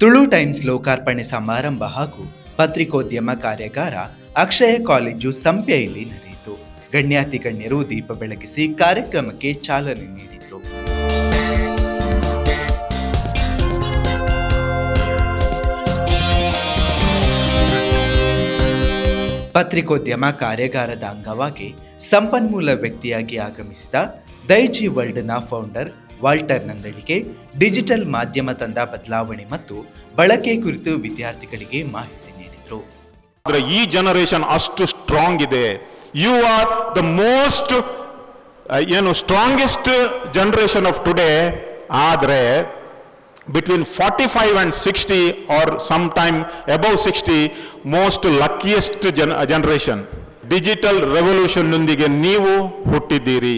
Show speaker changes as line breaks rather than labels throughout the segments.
Tulu times ಲೋಕಾರ್ಪಣೆ ಸಮಾರಂಭ ಹಾಗೂ ಪತ್ರಿಕೋದ್ಯಮ ಕಾರ್ಯಾಗಾರ ಅಕ್ಷಯ ಕಾಲೇಜು ಸಂಪ್ಯೆಯಲ್ಲಿ ನಡೆಯಿತು. ಗಣ್ಯಾತಿ ಗಣ್ಯರು ದೀಪ ಬೆಳಗಿಸಿ ಕಾರ್ಯಕ್ರಮಕ್ಕೆ ಚಾಲನೆ ನೀಡಿದರು. ಪತ್ರಿಕೋದ್ಯಮ ಕಾರ್ಯಾಗಾರದ ಅಂಗವಾಗಿ ಸಂಪನ್ಮೂಲ ವ್ಯಕ್ತಿಯಾಗಿ ಆಗಮಿಸಿದ ದೈಜಿ ವರ್ಲ್ಡ್ನ ಫೌಂಡರ್ ವಾಲ್ಟರ್ ನಂದಳಿಕೆ ಡಿಜಿಟಲ್ ಮಾಧ್ಯಮ ತಂದ ಬದಲಾವಣೆ ಮತ್ತು ಬಳಕೆ ಕುರಿತು ವಿದ್ಯಾರ್ಥಿಗಳಿಗೆ ಮಾಹಿತಿ ನೀಡಿದರು.
ಆದ್ರೆ ಈ ಜನರೇಷನ್ ಅಷ್ಟು ಸ್ಟ್ರಾಂಗ್ ಇದೆ. ಯು ಆರ್ ದ ಮೋಸ್ಟ್ ಏನು ಸ್ಟ್ರಾಂಗೆಸ್ಟ್ ಜನರೇಷನ್ ಆಫ್ ಟುಡೇ ಆದರೆ between forty five and sixty are some time above sixty most luckiest ಜನ ಜನರೇಷನ್ ಡಿಜಿಟಲ್ ರೆವಲ್ಯೂಷನ್ನೊಂದಿಗೆ ನೀವು ಹುಟ್ಟಿದ್ದೀರಿ.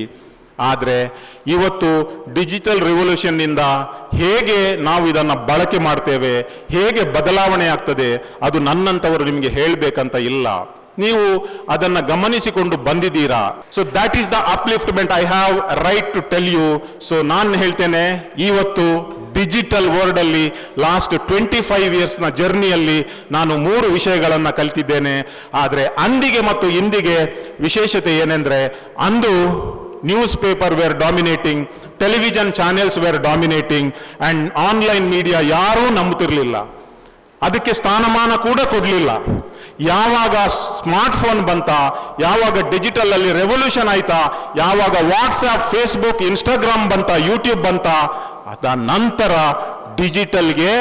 ಆದರೆ ಇವತ್ತು ಡಿಜಿಟಲ್ ರೆವಲ್ಯೂಷನ್ನಿಂದ ಹೇಗೆ ನಾವು ಇದನ್ನು ಬಳಕೆ ಮಾಡ್ತೇವೆ, ಹೇಗೆ ಬದಲಾವಣೆ ಆಗ್ತದೆ, ಅದು ನನ್ನಂಥವರು ನಿಮಗೆ ಹೇಳಬೇಕಂತ ಇಲ್ಲ. ನೀವು ಅದನ್ನು ಗಮನಿಸಿಕೊಂಡು ಬಂದಿದ್ದೀರಾ. So that is the upliftment I have right to tell you so ನಾನು ಹೇಳ್ತೇನೆ, ಇವತ್ತು ಡಿಜಿಟಲ್ ವರ್ಲ್ಡ್ ಅಲ್ಲಿ ಲಾಸ್ಟ್ ಟ್ವೆಂಟಿ ಫೈವ್ ಇಯರ್ಸ್ನ ಜರ್ನಿಯಲ್ಲಿ ನಾನು ಮೂರು ವಿಷಯಗಳನ್ನು ಕಲಿತಿದ್ದೇನೆ. ಆದರೆ ಅಂದಿಗೆ ಮತ್ತು ಇಂದಿಗೆ ವಿಶೇಷತೆ ಏನೆಂದರೆ, ಅಂದು news paper were dominating television channels were dominating and online media ಯಾರೂ ನಂಬುತ್ತಿರಲಿಲ್ಲ ಅದಕ್ಕೆ ಸ್ಥಾನಮಾನ ಕೂಡ ಕೊಡಲಿಲ್ಲ. ಯಾವಾಗ ಸ್ಮಾರ್ಟ್ ಫೋನ್ ಬಂತ, ಯಾವಾಗ ಡಿಜಿಟಲ್ ಅಲ್ಲಿ ರೆವಲ್ಯೂಷನ್ ಆಯ್ತಾ, ಯಾವಾಗ ವಾಟ್ಸಾಪ್ ಫೇಸ್ಬುಕ್ ಇನ್ಸ್ಟಾಗ್ರಾಮ್ ಬಂತ ಯೂಟ್ಯೂಬ್ ಬಂತ, ಅದ ನಂತರ ಡಿಜಿಟಲ್ಗೆ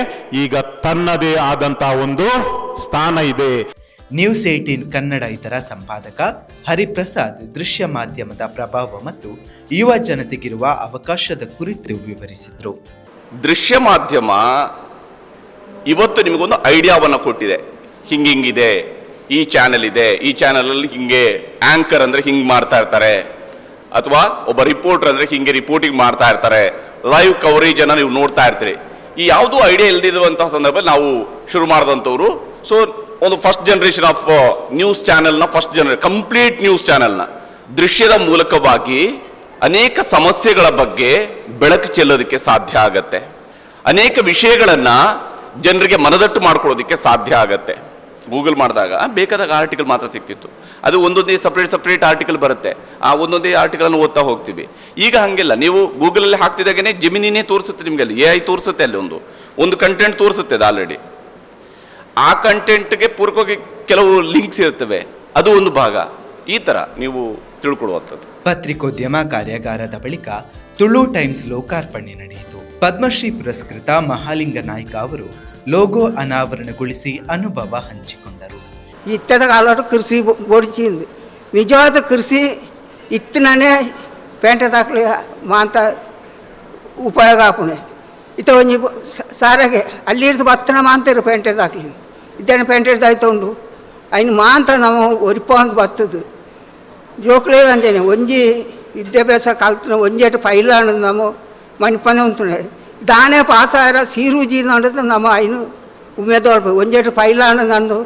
ಈಗ ತನ್ನದೇ ಆದಂತ ಒಂದು ಸ್ಥಾನ ಇದೆ.
ನ್ಯೂಸ್ ಏಟೀನ್ ಕನ್ನಡ ಇದರ ಸಂಪಾದಕ ಹರಿಪ್ರಸಾದ್ ದೃಶ್ಯ ಮಾಧ್ಯಮದ ಪ್ರಭಾವ ಮತ್ತು ಯುವ ಜನತೆಗಿರುವ ಅವಕಾಶದ ಕುರಿತು ವಿವರಿಸಿದರು.
ದೃಶ್ಯ ಮಾಧ್ಯಮ ಇವತ್ತು ನಿಮಗೊಂದು ಐಡಿಯಾವನ್ನು ಕೊಟ್ಟಿದೆ. ಹಿಂಗಿಂಗಿದೆ ಈ ಚಾನೆಲ್ ಇದೆ, ಈ ಚಾನಲಲ್ಲಿ ಹಿಂಗೆ ಆಂಕರ್ ಅಂದರೆ ಹಿಂಗೆ ಮಾಡ್ತಾ ಇರ್ತಾರೆ. ಅಥವಾ ಒಬ್ಬ ರಿಪೋರ್ಟರ್ ಅಂದರೆ ಹಿಂಗೆ ರಿಪೋರ್ಟಿಂಗ್ ಮಾಡ್ತಾ ಇರ್ತಾರೆ. ಲೈವ್ ಕವರೇಜನ್ನು ನೀವು ನೋಡ್ತಾ ಇರ್ತೀರಿ. ಈ ಯಾವುದೂ ಐಡಿಯಾ ಇಲ್ದಿರುವಂತಹ ಸಂದರ್ಭದಲ್ಲಿ ನಾವು ಶುರು ಮಾಡಿದಂಥವ್ರು. ಸೊ ಒಂದು ಫಸ್ಟ್ ಜನರೇಷನ್ ಆಫ್ ನ್ಯೂಸ್ ಚಾನೆಲ್ನ ಫಸ್ಟ್ ಜನರೇ ಕಂಪ್ಲೀಟ್ ನ್ಯೂಸ್ ಚಾನೆಲ್ನ ದೃಶ್ಯದ ಮೂಲಕವಾಗಿ ಅನೇಕ ಸಮಸ್ಯೆಗಳ ಬಗ್ಗೆ ಬೆಳಕು ಚೆಲ್ಲೋದಕ್ಕೆ ಸಾಧ್ಯ ಆಗತ್ತೆ. ಅನೇಕ ವಿಷಯಗಳನ್ನ ಜನರಿಗೆ ಮನದಟ್ಟು ಮಾಡ್ಕೊಳ್ಳೋದಕ್ಕೆ ಸಾಧ್ಯ ಆಗತ್ತೆ. ಗೂಗಲ್ ಮಾಡಿದಾಗ ಬೇಕಾದಾಗ ಆರ್ಟಿಕಲ್ ಮಾತ್ರ ಸಿಗ್ತಿತ್ತು ಅದು ಒಂದೊಂದೇ ಸಪ್ರೇಟ್ ಸಪ್ರೇಟ್ ಆರ್ಟಿಕಲ್ ಬರುತ್ತೆ. ಆ, ಒಂದೊಂದೇ ಆರ್ಟಿಕಲ್ ಓದ್ತಾ ಹೋಗ್ತೀವಿ. ಈಗ ಹಂಗಿಲ್ಲ, ನೀವು ಗೂಗಲಲ್ಲಿ ಹಾಕ್ತಿದ್ದಾಗೇನೆ ಜಮೀನಿನೇ ತೋರಿಸುತ್ತೆ ನಿಮಗೆ ಅಲ್ಲಿ ಎ ಐ ತೋರಿಸುತ್ತೆ ಅಲ್ಲಿ ಒಂದು. ಒಂದು ಕಂಟೆಂಟ್ ತೋರಿಸುತ್ತೆ ಅದು ಆಲ್ರೆಡಿ ಆ ಕಂಟೆಂಟ್ಗೆ ಪೂರಕವಾಗಿ ಕೆಲವು ಲಿಂಕ್ಸ್ ಇರ್ತವೆ ಅದು ಒಂದು ಭಾಗ. ಈ ತರ ನೀವು ತಿಳ್ಕೊಡುವಂಥದ್ದು
ಪತ್ರಿಕೋದ್ಯಮ ಕಾರ್ಯಾಗಾರದ ಬಳಿಕ ತುಳು ಟೈಮ್ಸ್ ಲೋಕಾರ್ಪಣೆ ನಡೆಯಿತು. ಪದ್ಮಶ್ರೀ ಪುರಸ್ಕೃತ ಮಹಾಲಿಂಗ ನಾಯ್ಕ ಅವರು ಲೋಗೋ ಅನಾವರಣಗೊಳಿಸಿ ಅನುಭವ ಹಂಚಿಕೊಂಡರು.
ಇತ್ತದ ಕಾಲೋಟ ಕೃಷಿ ಓಡಿಸಿ ನಿಜವಾದ ಕೃಷಿ ಇತ್ತಿನೇ ಪೇಂಟ ದಾಖಲೆ ಮಾಂತ ಉಪಯೋಗ ಹಾಕೊಂಡೆ ಇತ ಒಂಜಿ ಸಾರಾಗೆ ಅಲ್ಲಿ ಹಿಡಿದು ಬತ್ತನ ಮಾಂತರು ಪೆಂಟೆ ದಾಕ್ಲಿ ಇದ್ದೇನೆ ಪೆಂಟೆ ಉಂಡು. ಅಯ್ನ ಮಾಂತ ನಾವು ಒರಿಪೊಂದು ಬತ್ತದು. ಜೋಕ್ಲೇ ಅಂದೇನೆ, ಒಂಜಿ ವಿದ್ಯಾಭ್ಯಾಸ ಕಲ್ತನ, ಒಂಜೇಟು ಪೈಲಾಣ ನಮ್ಮ ಮಣಿಪನೆ ಉಂಟುನೆ ದಾನೆ ಪಾಸಾರ ಸೀರುಜಿ ನಮ ನಮ್ಮ ಐನು ಉಮೇದೊಳ್ಬೇಕು ಒಂಜೇಟು ಪೈಲಾಣ ನಂದು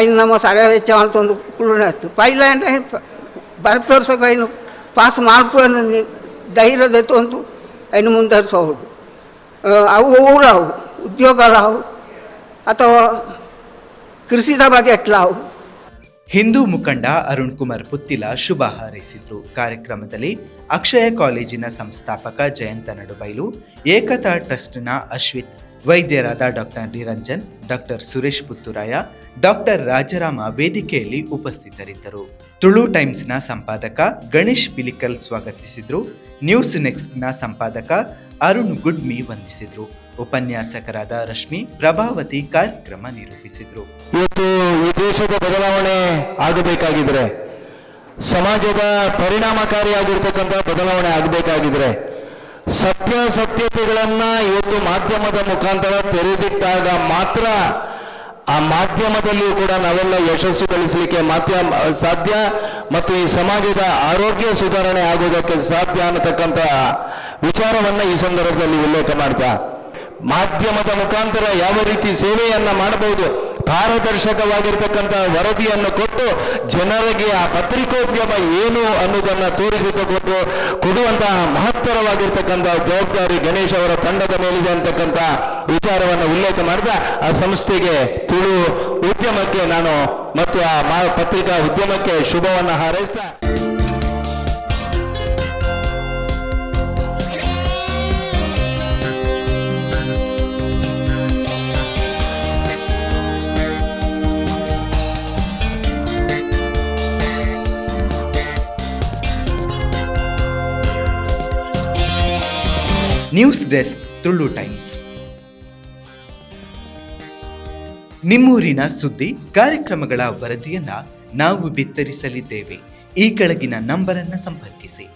ಐನು ನಮ್ಮ ಸರ ವೆಚ್ಚ ಮಾಡ್ತೊಂದು ಪೈಲ ಅಂದ್ರೆ ಬರಪ್ ತೋರ್ಸೋಕೆ ಐನು ಪಾಸ್ ಮಾಡ್ಕೊಂಡು ಧೈರ್ಯದ ತೊಂದು ಅಯ್ನು ಮುಂದರಿಸೋಡು ಅವು ಉದ್ಯೋಗ ಉದ್ಯೋಗಗಳವು ಅಥವಾ ಕೃಷಿದ ಬಗ್ಗೆ ಎಟ್ಲಾವು
ಹಿಂದೂ ಮುಖಂಡ ಅರುಣ್ ಕುಮಾರ್ ಪುತ್ತಿಲ ಶುಭ ಹಾರೈಸಿದ್ರು. ಕಾರ್ಯಕ್ರಮದಲ್ಲಿ ಅಕ್ಷಯ ಕಾಲೇಜಿನ ಸಂಸ್ಥಾಪಕ ಜಯಂತ ನಡುಬೈಲು, ಏಕತಾ ಟ್ರಸ್ಟ್ನ Ashwith, ವೈದ್ಯರಾದ doctor Niranjan, doctor Suresh Puthuraya, doctor Rajarama ವೇದಿಕೆಯಲ್ಲಿ ಉಪಸ್ಥಿತರಿದ್ದರು. ತುಳು ಟೈಮ್ಸ್ನ ಸಂಪಾದಕ ಗಣೇಶ್ ಪಿಲಿಕಲ್ ಸ್ವಾಗತಿಸಿದ್ರು. ನ್ಯೂಸ್ ನೆಕ್ಸ್ಟ್ನ ಸಂಪಾದಕ ಅರುಣ್ ಗುಡ್ಮಿ ವಂದಿಸಿದರು. ಉಪನ್ಯಾಸಕರಾದ ರಶ್ಮಿ ಪ್ರಭಾವತಿ ಕಾರ್ಯಕ್ರಮ ನಿರೂಪಿಸಿದರು.
ಇವತ್ತು ಈ ದೇಶದ ಬದಲಾವಣೆ ಆಗಬೇಕಾಗಿದ್ರೆ, ಸಮಾಜದ ಪರಿಣಾಮಕಾರಿಯಾಗಿರ್ತಕ್ಕಂಥ ಬದಲಾವಣೆ ಆಗಬೇಕಾಗಿದ್ರೆ, ಸತ್ಯಾಸತ್ಯತೆಗಳನ್ನ ಇವತ್ತು ಮಾಧ್ಯಮದ ಮುಖಾಂತರ ತೆರೆದಿಟ್ಟಾಗ ಮಾತ್ರ ಆ ಮಾಧ್ಯಮದಲ್ಲಿಯೂ ಕೂಡ ನಾವೆಲ್ಲ ಯಶಸ್ಸು ಗಳಿಸಲಿಕ್ಕೆ ಮಾಧ್ಯಮ ಸಾಧ್ಯ ಮತ್ತು ಈ ಸಮಾಜದ ಆರೋಗ್ಯ ಸುಧಾರಣೆ ಆಗೋದಕ್ಕೆ ಸಾಧ್ಯ ಅನ್ನತಕ್ಕಂಥ ವಿಚಾರವನ್ನು ಈ ಸಂದರ್ಭದಲ್ಲಿ ಉಲ್ಲೇಖ ಮಾಡ್ತಾ. ಮಾಧ್ಯಮದ ಮುಖಾಂತರ ಯಾವ ರೀತಿ ಸೇವೆಯನ್ನ ಮಾಡಬಹುದು, ಪಾರದರ್ಶಕವಾಗಿರ್ತಕ್ಕಂಥ ವರದಿಯನ್ನು ಕೊಟ್ಟು ಜನರಿಗೆ ಆ ಪತ್ರಿಕೋದ್ಯಮ ಏನು ಅನ್ನೋದನ್ನ ತೋರಿಸಿಕೊಟ್ಟು ಕೊಡುವಂತಹ ಮಹತ್ತರವಾಗಿರ್ತಕ್ಕಂಥ ಜವಾಬ್ದಾರಿ ಗಣೇಶ್ ಅವರ ತಂಡದ ಮೇಲಿದೆ ಅಂತಕ್ಕಂಥ ವಿಚಾರವನ್ನು ಉಲ್ಲೇಖ ಮಾಡಿದ ಆ ಸಂಸ್ಥೆಗೆ ತುಳು ಉದ್ಯಮಕ್ಕೆ ನಾನು ಮತ್ತು ಆ ಪತ್ರಿಕಾ ಉದ್ಯಮಕ್ಕೆ ಶುಭವನ್ನು ಹಾರೈಸ್ತಾ
ನ್ಯೂಸ್ ಡೆಸ್ಕ್ ತುಳು ಟೈಮ್ಸ್. ನಿಮ್ಮೂರಿನ ಸುದ್ದಿ ಕಾರ್ಯಕ್ರಮಗಳ ವರದಿಯನ್ನ ನಾವು ಬಿತ್ತರಿಸಲಿದ್ದೇವೆ. ಈ ಕೆಳಗಿನ ನಂಬರನ್ನು ಸಂಪರ್ಕಿಸಿ.